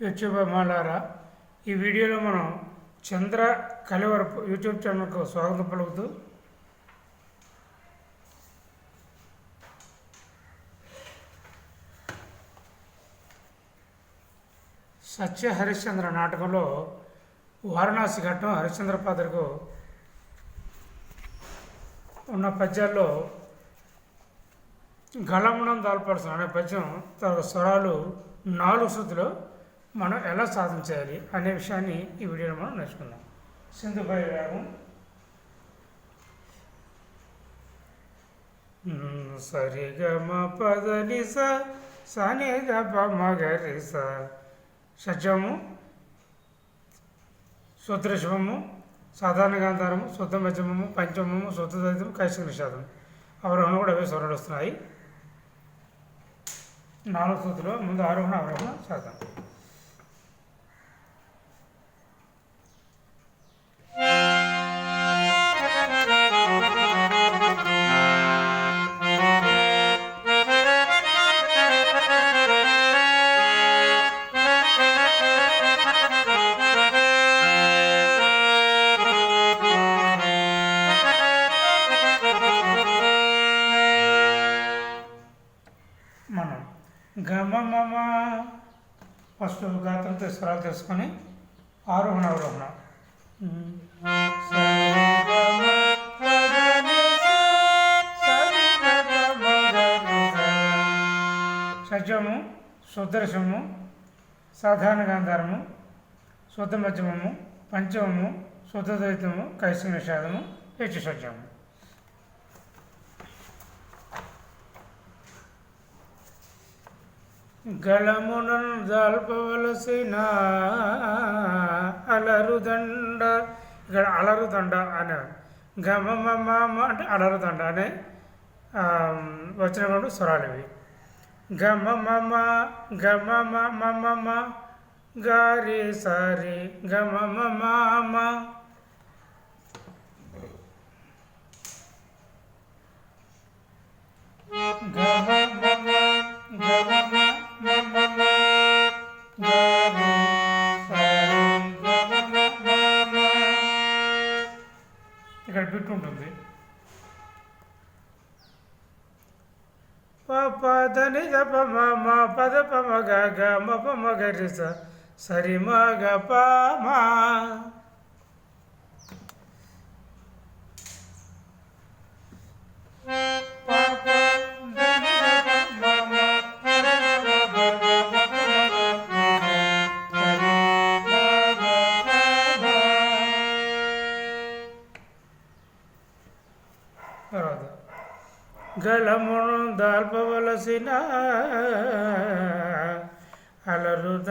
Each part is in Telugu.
యూట్యూబ్ అభిమానులారా ఈ వీడియోలో మనం చంద్ర కలివరపు యూట్యూబ్ ఛానల్కు స్వాగతం పలుకుతూ సత్య హరిశ్చంద్ర నాటకంలో వారణాసి ఘట్టం హరిశ్చంద్ర పాత్రకు ఉన్న పద్యాల్లో గళమునం దాల్పడుతుంది అనే పద్యం తర్వాత స్వరాలు నాలుగు శృతిలో మనం ఎలా సాధించాలి అనే విషయాన్ని ఈ వీడియోలో మనం నేర్చుకుందాం. సింధుపై రాగం సరిగమ పదని స సని మగరి స షడ్జము సాధారణ గాంధారము శుద్ధ మధ్యమము పంచమము శుద్ధ దళితము కైశిక నిషాదం అవరోహణ కూడా అవే స్వరాలు వస్తున్నాయి. నాలుగు సూత్రులు ముందు ఆరోహణ అవరోహణ శాతం గమ మమ ఫస్ట్ గాత్రంతో స్వరాలు తెలుసుకొని. ఆరోహణ అవరోహణ. షడ్జము శుద్ధరసము సాధారణ గాంధారము శుద్ధ మధ్యమము పంచమము శుద్ధ ద్వైతము కైశిక నిషాదము యక్ష షడ్జము గళమునను దాల్పవలసిన అలరుదండ. ఇక్కడ అలరుదండ అనే గమమమ అంటే అలరుదండ అనే ఆ, వచ్చినప్పుడు స్వరాలు ఇవి గమమమ గమమమమ గారి సారి గమమమ్మ. గమ గమ గమ ఇక్కడ బిట్ ఉంటుంది పదని జపమ మా పద పమ గ మ పమ గరి స సరి మ గ గళమును దాల్పవలసిన అలరుదనుడ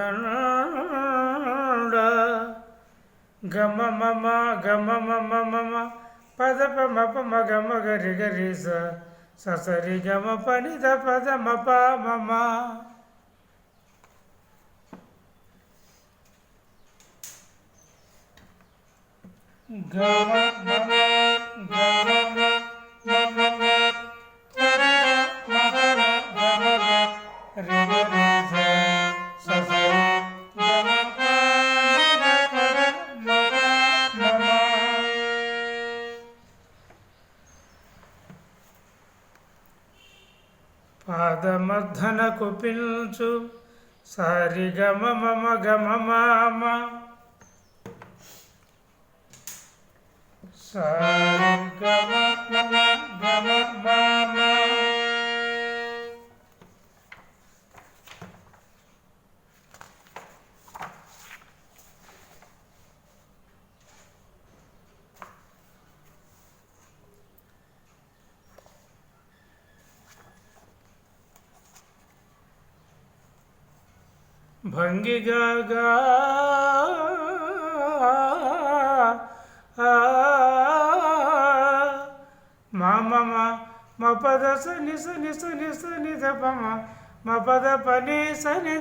గమ మమ గమ మమ మమ పద పమ పమ గమ గరి గరి స ససరి గమ పని ద పద మ ప మమ గమ మమ గమ పాదమర్ధన కుపిల్చు సారి గమ మమ గమ మామ. సారి గమ మమ గమ మామ. భంగిగా మామమ మ పద సని సని సని సని దమ పమ మ పద పని సని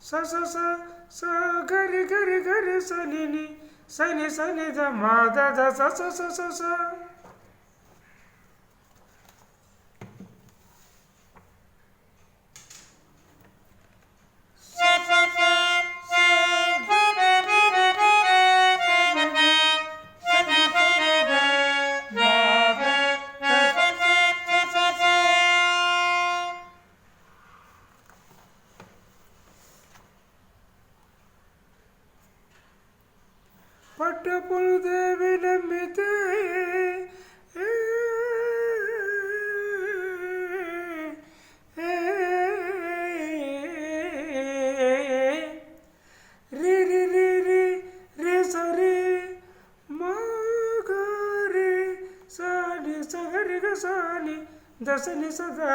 స స స గరి గరి గరి సని సని సని ద మా ద స స స స దశని సదా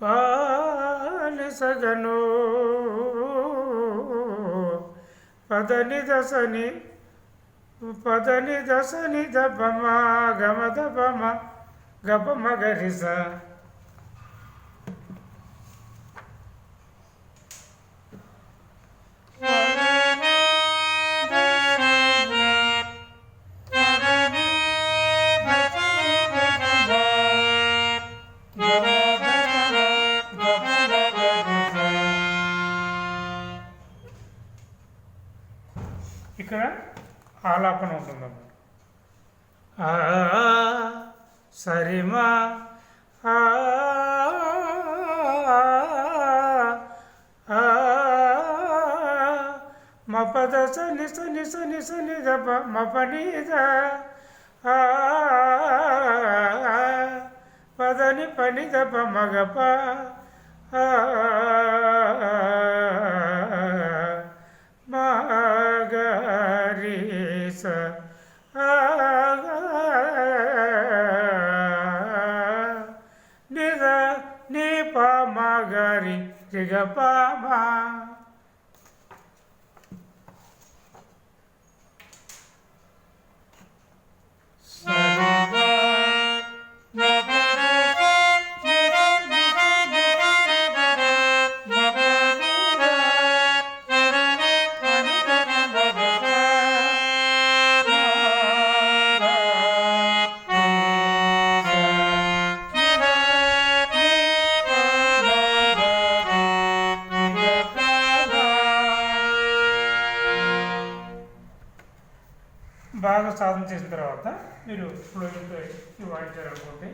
పాలసగను పదని దశని పదని దశని దపమ గమ దపమ గపమ గరిస ಆ ಸರಿಮ ಆ ಮಪದ ಸಲಿ ಸಲಿ ಸಲಿ ಸಲಿ ಗ ಮಪನಿ ಗ ಪದನಿ ಪನಿ ಗ ಪ బాగా సాధన చేసిన తర్వాత మీరు ఫ్లోయింగ్ వాయించారనుకోండి.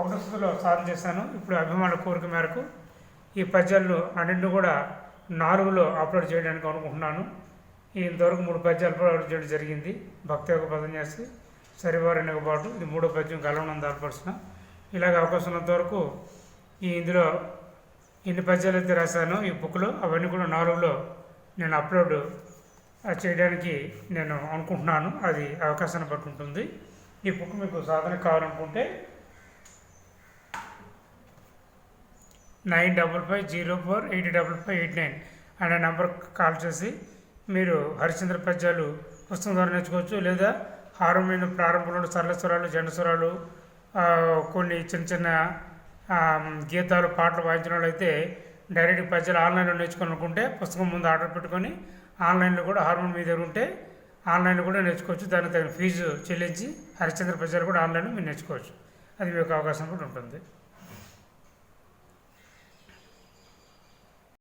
ఒకటి స్థితిలో సాధన చేశాను. ఇప్పుడు అభిమాన కోరిక మేరకు ఈ పద్యాలు అన్నింటిని కూడా నాలుగులో అప్లోడ్ చేయడానికి అనుకుంటున్నాను. ఇంతవరకు మూడు పద్యాలు అప్లోడ్ చేయడం జరిగింది. భక్తి యొక్క పదం చేసి సరివారని ఒక పాటు ఇది మూడో పద్యం కలవనం దాల్పరుచిన ఇలాగ అవకాశం ఉన్నంత వరకు ఈ ఇందులో ఎన్ని పద్యాలు అయితే రాశానో ఈ బుక్లో అవన్నీ కూడా నాలుగులో నేను అప్లోడ్ చేయడానికి నేను అనుకుంటున్నాను. అది అవకాశాన్ని బట్టి ఉంటుంది. ఈ బుక్ మీకు సాధన కావాలనుకుంటే nine double five zero four eight double five eight nine అనే నెంబర్ కాల్ చేసి మీరు హరిశ్చంద్ర పద్యాలు పుస్తకం ద్వారా నేర్చుకోవచ్చు. లేదా హారమైన ప్రారంభంలో సరళ స్వరాలు జండ స్వరాలు కొన్ని చిన్న చిన్న గీతాలు పాటలు వాయించిన అయితే డైరెక్ట్ పద్యాలు ఆన్లైన్లో నేర్చుకోవాలనుకుంటే పుస్తకం ముందు ఆర్డర్ పెట్టుకొని ఆన్లైన్లో కూడా హార్మోన్ మీ దగ్గర ఉంటే ఆన్లైన్లో కూడా నేర్చుకోవచ్చు. దానికి తగిన ఫీజు చెల్లించి హరిశ్చంద్ర ప్రజలు కూడా ఆన్లైన్లో మీరు నేర్చుకోవచ్చు. అది మీకు అవకాశం కూడా ఉంటుంది.